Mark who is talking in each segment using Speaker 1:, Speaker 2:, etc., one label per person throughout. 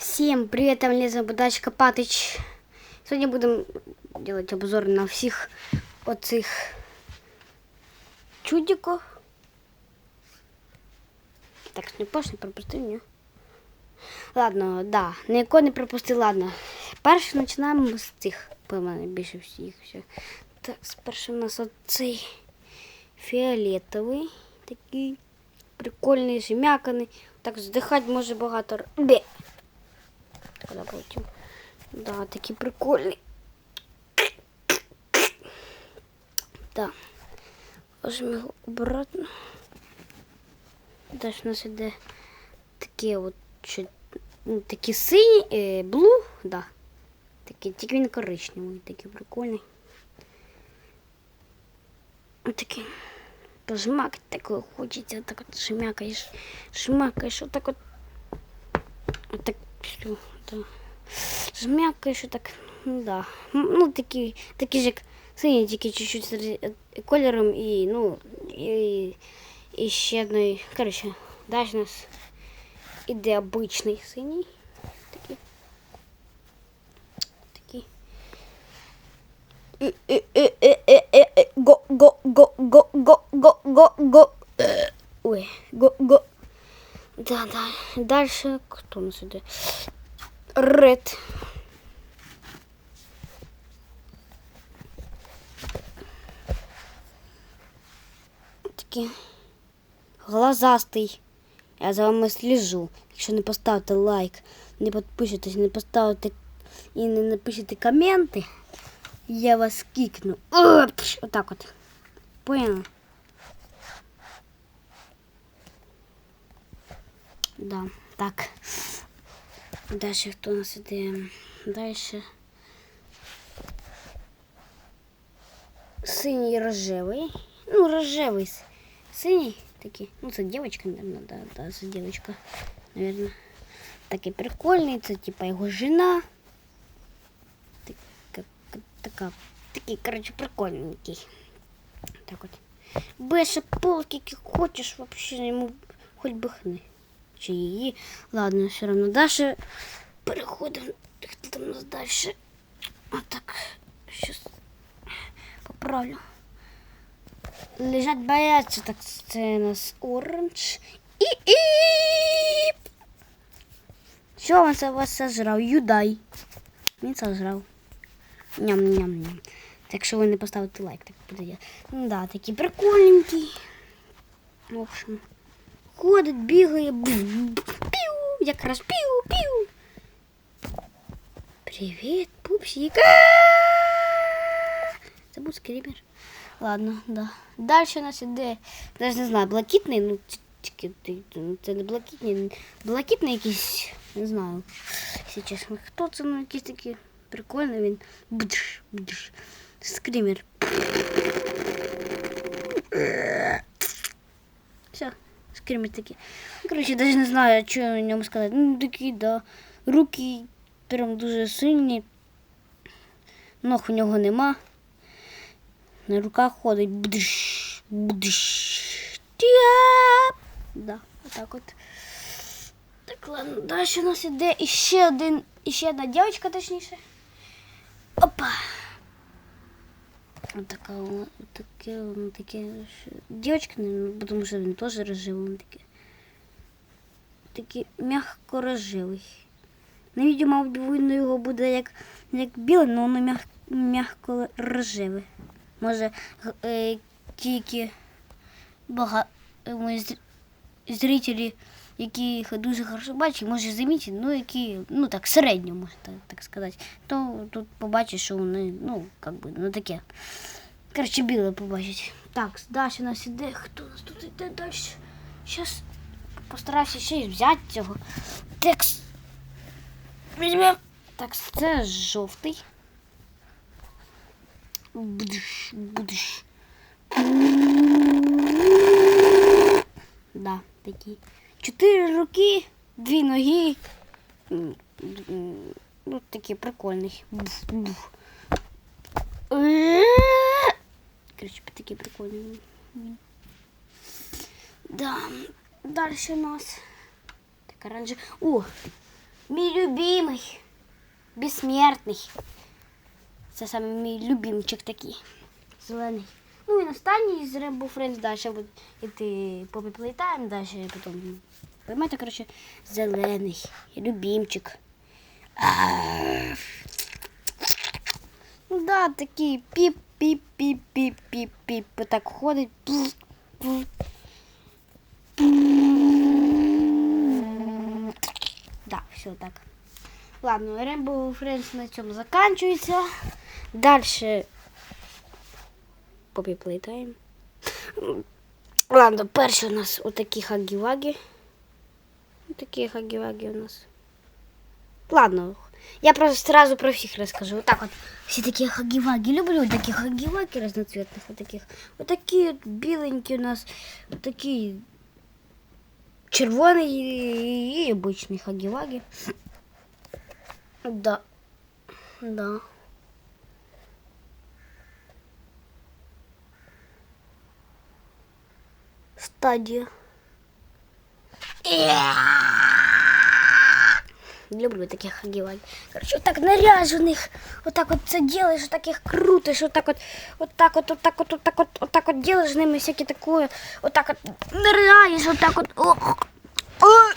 Speaker 1: Всем привет, там Лиза Будачка Патыч. Сегодня будем делать обзор на всех оцих чудиков. Так, не пош, не пропустив, ні? Ладно, да, ніякого не пропустив, ладно. Перше починаємо з цих, по мене більше всіх. Все. Так, спершу у нас оцей фіолетовий, такий прикольний, зм'яканий. Так здихати може багато. р- Бе. Куда потім? Да, такий прикольний. Так. Ложимо його обратно. Далі у нас іде такі от що, ну, такі сині, е, блу, да. Такі, тільки він коричневий, такий прикольний. Ось такий. Пожмак такой хочеться, так от шмякаєш, шмакаєш, отак от. Отак, все, да. Жмякаєш, отак, ну да. М, Ну, такі, такі ж як сині, тільки чуть-чуть з ри- е, кольором і, ну, і, і ще одної, коротше, далі у нас іде обичний синій. Такий. Такий. Е, е, е, е, е, е, е, Го, го, го, го, го, го, го, го. Е, Ой, го, го. Да, да. Дальше кто у нас идет? Ред. Такий глазастий. Я за вами сліжу. Якщо не поставите лайк, не підпишетесь, не поставите і не напишете коменти, я вас кикну. О, пш, Отак от. Поняла? Да, так. Дальше хто у нас іде? Дальше. Синій рожевий. Ну, рожевий. с- Синій такий. Ну, це дівчинка, наверное, да, да, це дівчинка, наверное. Такий прикольний, це типа його жена. Така, така, такий, короче, прикольненький. Так от. Беша пол, скільки хочеш, вообще йому хоч би хни. Чи її. Ладно, все равно. Дальше переходимо. Там нас дальше? Отак. Щас поправлю. Лежать бояться, так це у нас оранж. І і Що він це вас сожрав? Юдай. Він сожрав. Ням-ням-ням. Так що ви не поставите лайк, так буде. Ну да, такий прикольненький. В общем. Ходить, бігає. бу- Піу, якраз піу, піу. Привіт, пупсик. Це був скрімер. Ладно, да. Далі у нас іде, навіть не знаю, блакитний, ну т- тільки ти- ну, це не блакитний, блакитний якийсь, не знаю, якщо чесно. Хто це, ну якийсь такий прикольний він. Бдж, бдж. Скрімер. Скрімер такий. Ну, коротше, навіть не знаю, що на ньому сказати. Ну, такий, да. Руки прям дуже сильні. Ног у нього нема. На руках ходить. Бдш, бдш. Тяп. Да, отак от. Так, ладно, далі у нас іде іще один, іще одна дівчинка, точніше. Опа. Отака вона, таке, воно таке. що- Дівчинка, ну, тому що він теж рожевий, він таке. Такий м'яко рожевий. На відео, мабуть, видно його буде як, як біле, але воно м'як, м'яко рожеве. Може, е, тільки багато мої зрителі, які їх дуже хорошо бачать, може замітити, ну які, ну так, середньо, можна так, сказати, то тут побачить, що вони, ну, як би, ну таке. Коротше, біле побачить. Так, далі у нас іде. Хто у нас тут іде далі? Зараз постараюся ще й взяти цього. Текст. Візьмемо. Так, це жовтий. Будеш, будеш. Да, такі. Чотири руки, дві ноги. Ну, такий прикольний. Е, Короче, такий прикольний. Да. Дальше у нас. Так, оранжевый. О, Мій любимий, безсмертний. Це саме мій любимчик такий. Зелений. Ну і останній з Rainbow Friends далі буде йти по Playtime, далі потім. Поймете, коротше, зелений. Любимчик. Ну да, такий піп-піп-піп-піп-піп-піп. Так ходить. Да, все так. Ладно, Rainbow Friends на цьому заканчується. Дальше Poppy Playtime. Ладно, перші у нас отакі хагі-вагі. Такі хагі-вагі у нас. Ладно, я просто сразу про всіх розкажу. Вот так вот. Всі такі хагі-вагі. Люблю такі хагі-вагі разноцветных. Вот таких. Вот такі от біленькі у нас. Вот такі червоний і, і обичний хагі-вагі. Да. Да. Стадія. Люблю таких хаги Короче, вот так наряженных, вот так вот це делаешь, вот так их крутишь, вот так вот, вот так вот, вот так вот, вот так вот, вот так вот делаешь с ними всякие такое, вот так вот ныряешь, вот так вот. Ох. Ой.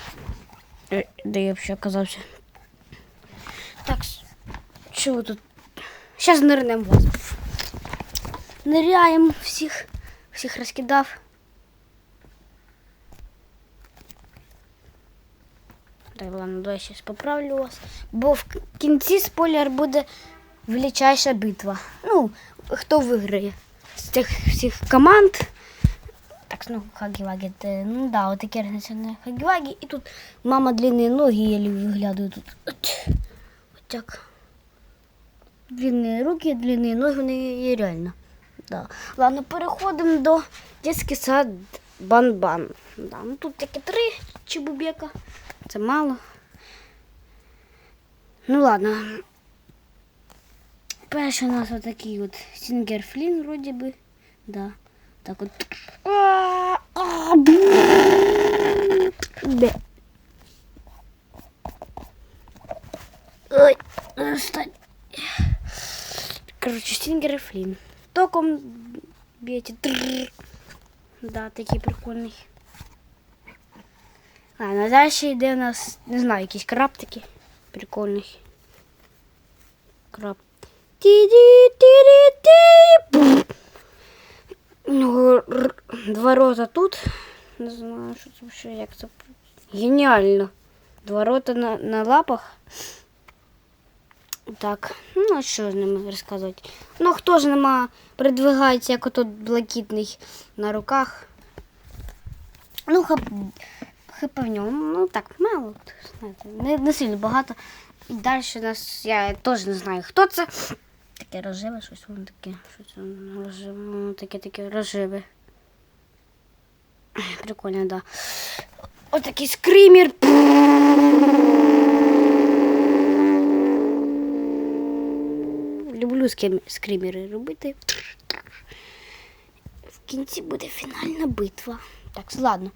Speaker 1: Э, Да я вообще оказался. Так, что тут? Сейчас нырнем вас. Ныряем всіх, всіх розкидав. Так, ладно, давай сейчас поправлю вас. Бо в кінці спойлер буде величайша битва. Ну, хто виграє з цих всіх команд. Так, ну, Хагі-Вагі, ну да, вот такі організаційні Хагі-Вагі. І тут мама длинні ноги, я виглядаю тут. От, от так. Длинні руки, длинні ноги, вони є реально. Да. Ладно, переходимо до дитячий сад Бан-Бан. Да, ну тут такі три чебубека. Це мало. Ну ладно. Перший у нас отакий от Сінгерфлін, вроді би. Да. Так от. А, а, бу. Де? Ой, стань. Короче, Сінгерфлін. Током б'єте. Трррр. Да, такий прикольний. Ладно, далі йде у нас, не знаю, якийсь краб такий прикольний. Краб. Ті-ді-ті-ді-ті. У нього р- два рота тут. Не знаю, що це ще, як це. Геніально. Два рота на, на лапах. Так, ну а що з ними розказувати? Ну, хто ж нема придвигається, як отот блакитний на руках. Ну, хап, хп в ньому, ну так, мало, знаєте, не, не сильно багато. І далі нас, я теж не знаю, хто це. Таке рожеве, щось воно таке, щось воно рожеве, таке таке рожеве. Прикольно, да. Отакий скример. Люблю скримери робити. В кінці буде фінальна битва. Так, ладно.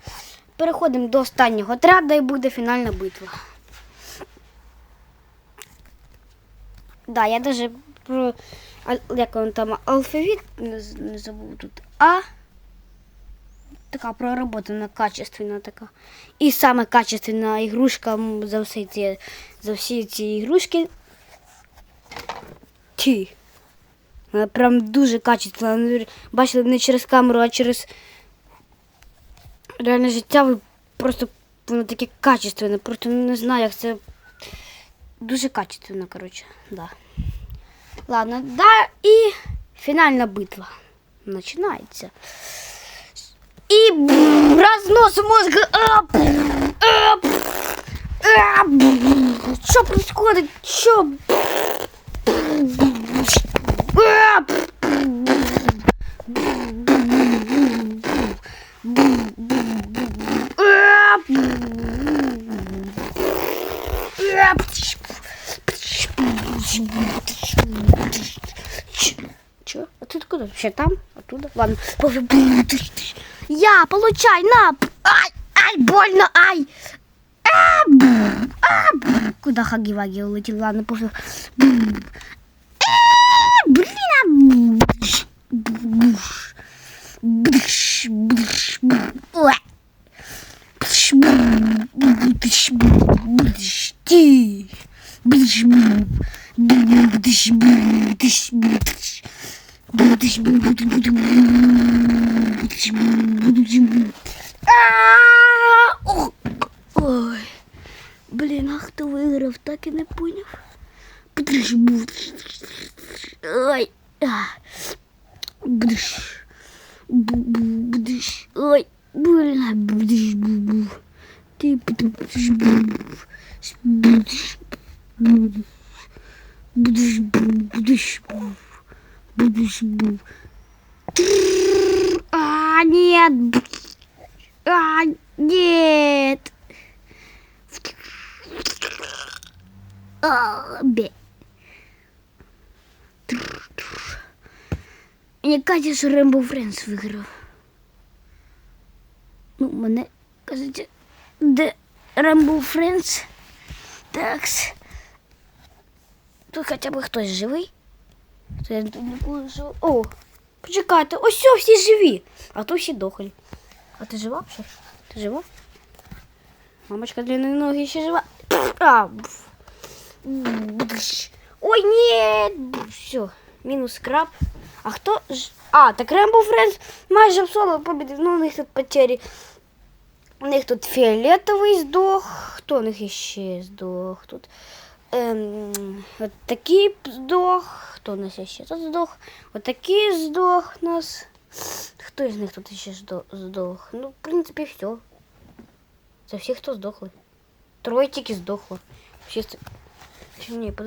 Speaker 1: Переходимо до останнього отряду і буде фінальна битва. Да, я даже про як він там алфавіт не, забув тут. А така проработана, качественна така. І саме качественна ігрушка за всі ці, за всі ці ігрушки. Ті. Прям дуже качественна. Бачили не через камеру, а через реальне життя. Ви просто воно таке качественне. Просто не знаю, як це. Дуже качественно, коротше. Да. Ладно, да, і фінальна битва починається. І рознос б- Що происходит? Що? Че? А ты откуда? Вообще там? Оттуда? Ладно. Я, получай, на! Ай, ай, больно, ай! А, бу, а, бу. Куда Хаги-Ваги улетел? Ладно, пофиг. А, Блин, а, бу. Ой. Блін, а хто виграв, так і не поняв. Ой. Бу-бу, будеш. Ой. Больно бу-бу. Ти будеш бу. Будеш. Будеш. Будеш бу. Будеш бу. Будеш бу. Трррр. А, нет. А, нет. А, бе. Мені кажуть, що Рембо Френс виграв. Ну, мене кажуть, де Рембо Френс. Такс. Тут хоча б хтось живий. То я тут ніколи жив. О, почекайте, ось все, всі живі. А то всі дохлі. А ти жива? Що? Ти жива? Мамочка длинные ноги еще жива. А, бф. Бдыщ. Ой, нет! Все, минус краб. А хто ж. А, так Рембо Френдс майже в соло побідив. Ну, у них тут потері. У них тут фіолетовий здох. Хто у них іще здох? Тут. Ем, от такий здох. Хто у нас ще тут здох? От такий здох у нас. Хто із них тут ще здох? здох? Ну, в принципі, все. Це всі, хто здохли. Троє тільки здохло. Всі... це- Чи ні, подожди.